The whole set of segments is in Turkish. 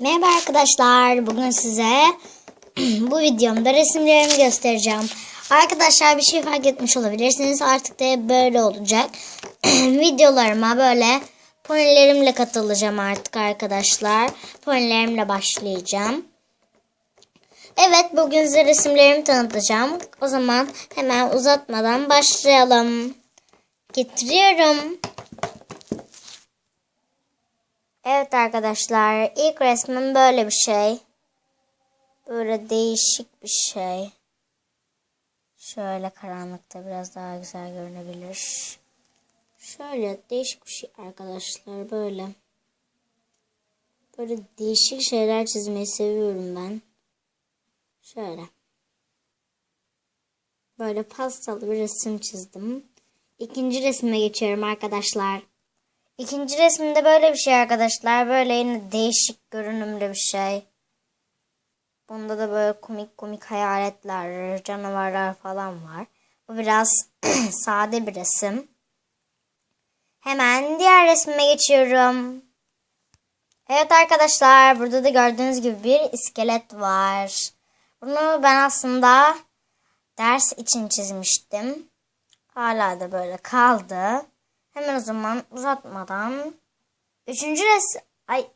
Merhaba arkadaşlar. Bugün size bu videomda resimlerimi göstereceğim. Arkadaşlar bir şey fark etmiş olabilirsiniz. Artık da böyle olacak. Videolarıma böyle ponilerimle katılacağım artık arkadaşlar. Ponilerimle başlayacağım. Evet bugün size resimlerimi tanıtacağım. O zaman hemen uzatmadan başlayalım. Getiriyorum. Evet arkadaşlar ilk resmim böyle bir şey. Böyle değişik bir şey. Şöyle karanlıkta biraz daha güzel görünebilir. Şöyle değişik bir şey arkadaşlar böyle. Böyle değişik şeyler çizmeyi seviyorum ben. Şöyle. Böyle pastalı bir resim çizdim. İkinci resme geçiyorum arkadaşlar. İkinci resimde böyle bir şey arkadaşlar. Böyle yine değişik görünümlü bir şey. Bunda da böyle komik komik hayaletler, canavarlar falan var. Bu biraz sade bir resim. Hemen diğer resmime geçiyorum. Evet arkadaşlar burada da gördüğünüz gibi bir iskelet var. Bunu ben aslında ders için çizmiştim. Hala da böyle kaldı. Hemen o zaman uzatmadan üçüncü resim ay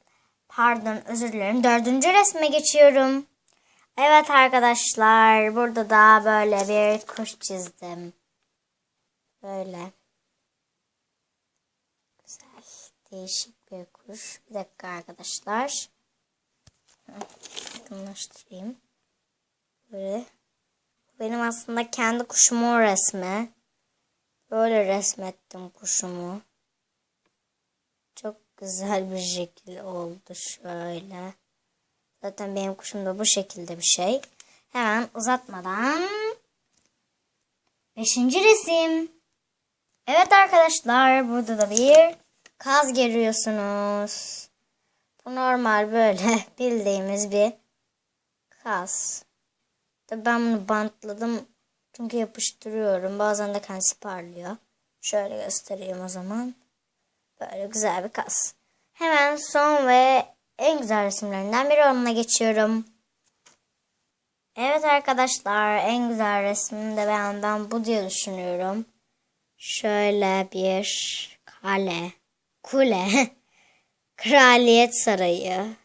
pardon özür dilerim dördüncü resme geçiyorum. Evet arkadaşlar burada da böyle bir kuş çizdim. Böyle. Güzel. Değişik bir kuş. Bir dakika arkadaşlar. Yakınlaştırayım. Böyle. Benim aslında kendi kuşumun resmi. Böyle resmettim kuşumu. Çok güzel bir şekil oldu şöyle. Zaten benim kuşum da bu şekilde bir şey. Hemen uzatmadan. Beşinci resim. Evet arkadaşlar burada da bir kaz görüyorsunuz. Bu normal böyle bildiğimiz bir kaz. Tabii ben bunu bantladım. Çünkü yapıştırıyorum. Bazen de kendisi parlıyor. Şöyle göstereyim o zaman. Böyle güzel bir kas. Hemen son ve en güzel resimlerinden biri onunla geçiyorum. Evet arkadaşlar en güzel resmim de benden bu diye düşünüyorum. Şöyle bir kale, kule, kraliyet sarayı.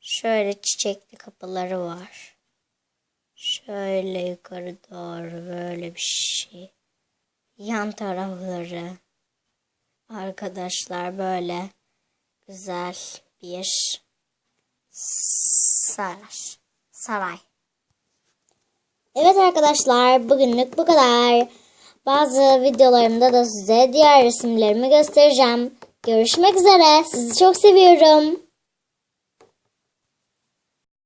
Şöyle çiçekli kapıları var. Şöyle yukarı doğru böyle bir şey. Yan tarafları. Arkadaşlar böyle güzel bir saray. saray. Evet arkadaşlar bugünlük bu kadar. Bazı videolarımda da size diğer resimlerimi göstereceğim. Görüşmek üzere. Sizi çok seviyorum.